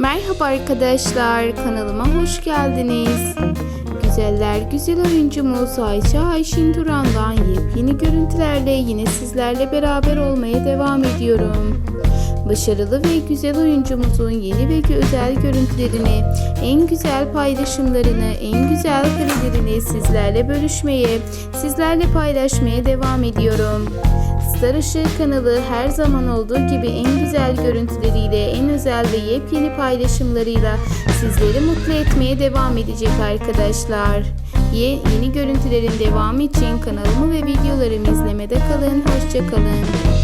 Merhaba arkadaşlar, kanalıma hoş geldiniz. Güzeller güzel oyuncumuz Ayşe Ayşin Turan'dan yepyeni görüntülerle yine sizlerle beraber olmaya devam ediyorum. Başarılı ve güzel oyuncumuzun yeni ve özel görüntülerini, en güzel paylaşımlarını, en güzel karelerini sizlerle bölüşmeye, sizlerle paylaşmaya devam ediyorum. Star Işığı kanalı her zaman olduğu gibi en güzel görüntüleriyle, en özel ve yepyeni paylaşımlarıyla sizleri mutlu etmeye devam edecek arkadaşlar. Ye- yeni görüntülerin devamı için kanalımı ve videolarımı izlemede kalın. Hoşçakalın.